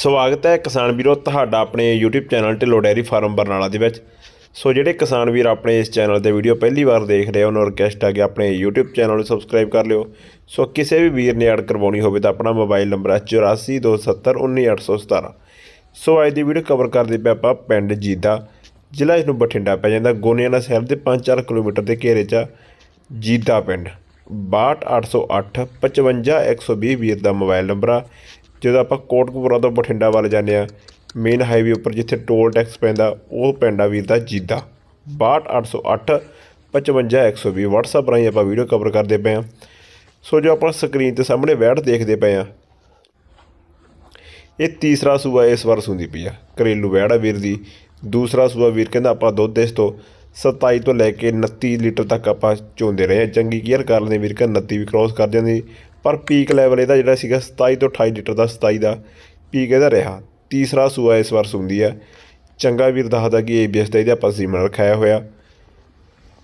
ਸਵਾਗਤ ਹੈ ਕਿਸਾਨ ਵੀਰੋ ਤੁਹਾਡਾ ਆਪਣੇ YouTube channel Dhillon dairy farm Barnala ਦੇ ਵਿੱਚ। ਸੋ ਜਿਹੜੇ ਕਿਸਾਨ ਵੀਰ ਆਪਣੇ ਇਸ ਚੈਨਲ ਤੇ ਵੀਡੀਓ ਪਹਿਲੀ ਵਾਰ ਦੇਖ ਰਹੇ ਉਹਨਾਂ ਨੂੰ ਰਿਕਵੈਸਟ ਆ ਕਿ ਆਪਣੇ YouTube ਚੈਨਲ ਨੂੰ ਸਬਸਕ੍ਰਾਈਬ ਕਰ ਲਿਓ। ਸੋ ਕਿਸੇ ਵੀ ਵੀਰ ਨੇ ਐਡ ਕਰਵਾਉਣੀ ਹੋਵੇ ਤਾਂ ਆਪਣਾ ਮੋਬਾਈਲ ਨੰਬਰ ਹੈ 8427191817 ਸੋ ਅੱਜ ਦੀ ਵੀਡੀਓ ਕਵਰ ਕਰਦੇ ਪਏ ਆਪਾਂ ਪਿੰਡ ਜੀਦਾ, ਜ਼ਿਲ੍ਹਾ ਇਸ ਨੂੰ ਬਠਿੰਡਾ ਪੈ ਜਾਂਦਾ। ਗੋਨਿਆਣਾ ਸ਼ਹਿਰ ਦੇ 5-4 ਕਿਲੋਮੀਟਰ ਦੇ ਘੇਰੇ 'ਚ ਆ ਜੀਦਾ ਪਿੰਡ। 62808 55120 ਵੀਰ ਦਾ ਮੋਬਾਈਲ ਨੰਬਰ ਆ। ਜਦੋਂ ਆਪਾਂ ਕੋਟਕਪੂਰਾ ਤੋਂ ਬਠਿੰਡਾ ਵੱਲ ਜਾਂਦੇ ਆ ਮੇਨ ਹਾਈਵੇ ਉੱਪਰ ਜਿੱਥੇ ਟੋਲ ਟੈਕਸ ਪੈਂਦਾ, ਉਹ ਪਿੰਡ ਆ ਵੀਰ ਦਾ ਜੀਦਾ। 62808 55120 WhatsApp ਰਾਹੀਂ ਆਪਾਂ ਵੀਡੀਓ ਕਵਰ ਕਰਦੇ ਪਏ ਆ ਸੋ ਜੋ ਆਪਾਂ ਸਕਰੀਨ ਤੇ ਸਾਹਮਣੇ ਵੈਟ ਦੇਖਦੇ ਪਏ ਆ ਇਹ ਤੀਸਰਾ ਸੂਆ ਇਸ ਵਾਰ ਸੁੰਦੀ ਪਈ ਆ, ਘਰੇਲੂ ਵੈੜ ਆ ਵੀਰ ਦੀ। ਦੂਸਰਾ ਸੂਆ ਵੀਰ ਕਹਿੰਦਾ ਆਪਾਂ ਦੁੱਧ ਇਸ ਤੋਂ 27 ਤੋਂ ਲੈ ਕੇ 29 ਲੀਟਰ ਤੱਕ ਆਪਾਂ ਚੋਂਦੇ ਰਹੇ ਆ ਚੰਗੀ ਕੇਅਰ ਕਰ ਲੈਂਦੇ ਵੀਰ, ਕਹਿੰਦਾ 29 ਵੀ ਕ੍ਰੋਸ ਕਰ ਜਾਂਦੀ ਪਰ ਪੀਕ ਲੈਵਲ ਇਹਦਾ ਜਿਹੜਾ ਸੀਗਾ 27 ਤੋਂ 28 ਲੀਟਰ ਦਾ 27 ਦਾ ਪੀਕ ਇਹਦਾ ਰਿਹਾ। ਤੀਸਰਾ ਸੂਆ ਇਸ ਵਾਰ ਸੁੰਦੀ ਆ ਚੰਗਾ ਵੀਰ ਦੱਸਦਾ ਕਿ ਏਬੀਐਸ ਦਾ ਇਹਦੇ ਆਪਾਂ ਸੀਮਨ ਰਖਾਇਆ ਹੋਇਆ।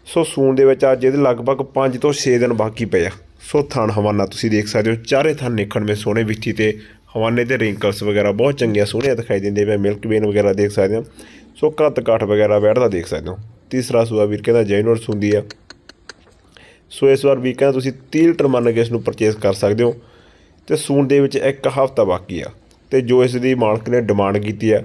ਸੋ ਸੂਣ ਦੇ ਵਿੱਚ ਅੱਜ ਇਹਦੇ ਲਗਭਗ 5 ਤੋਂ 6 ਦਿਨ ਬਾਕੀ ਪਏ ਆ। ਸੋ ਥਣ ਹਵਾਨਾ ਤੁਸੀਂ ਦੇਖ ਸਕਦੇ ਹੋ, ਚਾਰੇ ਥਣ ਨਿਖਣ ਮੇ ਸੋਹਣੇ ਵਿੱਥੀ ਤੇ ਹਵਾਨੇ ਦੇ ਰਿੰਕਲਸ ਵਗੈਰਾ ਬਹੁਤ ਚੰਗੀਆਂ ਸੋਹਣੀਆਂ ਦਿਖਾਈ ਦਿੰਦੇ ਪਏ ਮਿਲਕ ਵੇਨ ਵਗੈਰਾ ਦੇਖ ਸਕਦੇ ਹੋ। ਸੋ ਕੱਤ ਕਾਠ ਵਗੈਰਾ ਬੈਠਦਾ ਦੇਖ ਸਕਦੇ ਹੋ। ਤੀਸਰਾ ਸੂਆ ਵੀਰ ਕਹਿੰਦਾ ਜੈਨੂਅਰ ਹੁੰਦੀ ਆ। ਸੋ ਇਸ ਵਾਰ ਵੀਕਾਂ ਤੁਸੀਂ 30 ਲੀਟਰ ਮੰਨ ਕੇ ਇਸ ਨੂੰ ਪਰਚੇਸ ਕਰ ਸਕਦੇ ਹੋ ਤੇ ਸੂਣ ਦੇ ਵਿੱਚ ਇੱਕ ਹਫ਼ਤਾ ਬਾਕੀ ਆ ਤੇ ਜੋ ਇਸ ਦੀ ਮਾਲਕ ਨੇ ਡਿਮਾਂਡ ਕੀਤੀ ਆ,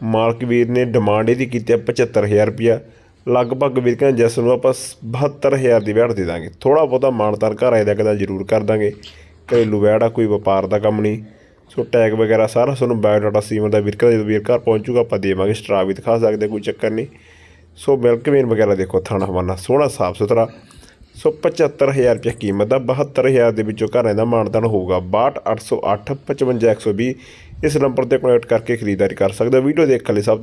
ਮਾਲਕ ਵੀਰ ਨੇ ਡਿਮਾਂਡ ਇਹਦੀ ਕੀਤੀ ਆ 75000 ਰੁਪਿਆ ਲਗਭਗ ਵੀਰ ਕਹਿੰਦੇ ਜਿਸ ਨੂੰ ਆਪਾਂ 72000 ਦੀ ਵੈਟ ਦੇ ਦਾਂਗੇ। ਥੋੜਾ ਬਹੁਤਾ ਮਾਨਤਾਰ ਘਰ ਆਏ ਦਾ ਕਦਾ ਜ਼ਰੂਰ ਕਰ ਦਾਂਗੇ। ਘਰੇਲੂ ਵੈੜ ਆ ਕੋਈ ਵਪਾਰ ਦਾ ਕੰਮ ਨਹੀਂ। ਸੋ ਟੈਗ ਵਗੈਰਾ ਸਾਰਾ ਤੁਹਾਨੂੰ ਬਾਇਓਡਾਟਾ ਸੀਮਨ ਦਾ ਵੀਰ ਕਹਿੰਦਾ ਜਦੋਂ ਵੀਰ ਘਰ ਪਹੁੰਚੂਗਾ ਆਪਾਂ ਦੇਵਾਂਗੇ ਸਟਰਾ ਵੀ ਦਿਖਾ ਸਕਦੇ, ਕੋਈ ਚੱਕਰ ਨਹੀਂ। ਸੋ ਮਿਲਕ ਵੇਨ ਵਗੈਰਾ ਦੇਖੋ ਥਾਣਾ ਹਵਾਨਾ ਸੋਹਣਾ ਸਾਫ਼ ਸੁਥਰਾ ਸੋ 75000 ਰੁਪਏ ਕੀਮਤ ਦਾ 72000 ਦੇ ਵਿੱਚੋਂ ਘਰਾਂ ਦਾ ਮਾਨਦਾਨ ਹੋਊਗਾ 62808 55120 ਇਸ ਨੰਬਰ ਤੇ ਕਨੈਕਟ ਕਰਕੇ ਖਰੀਦਦਾਰੀ ਕਰ ਸਕਦੇ ਹੋ। ਵੀਡੀਓ ਦੇਖਣ ਲਈ ਸਭ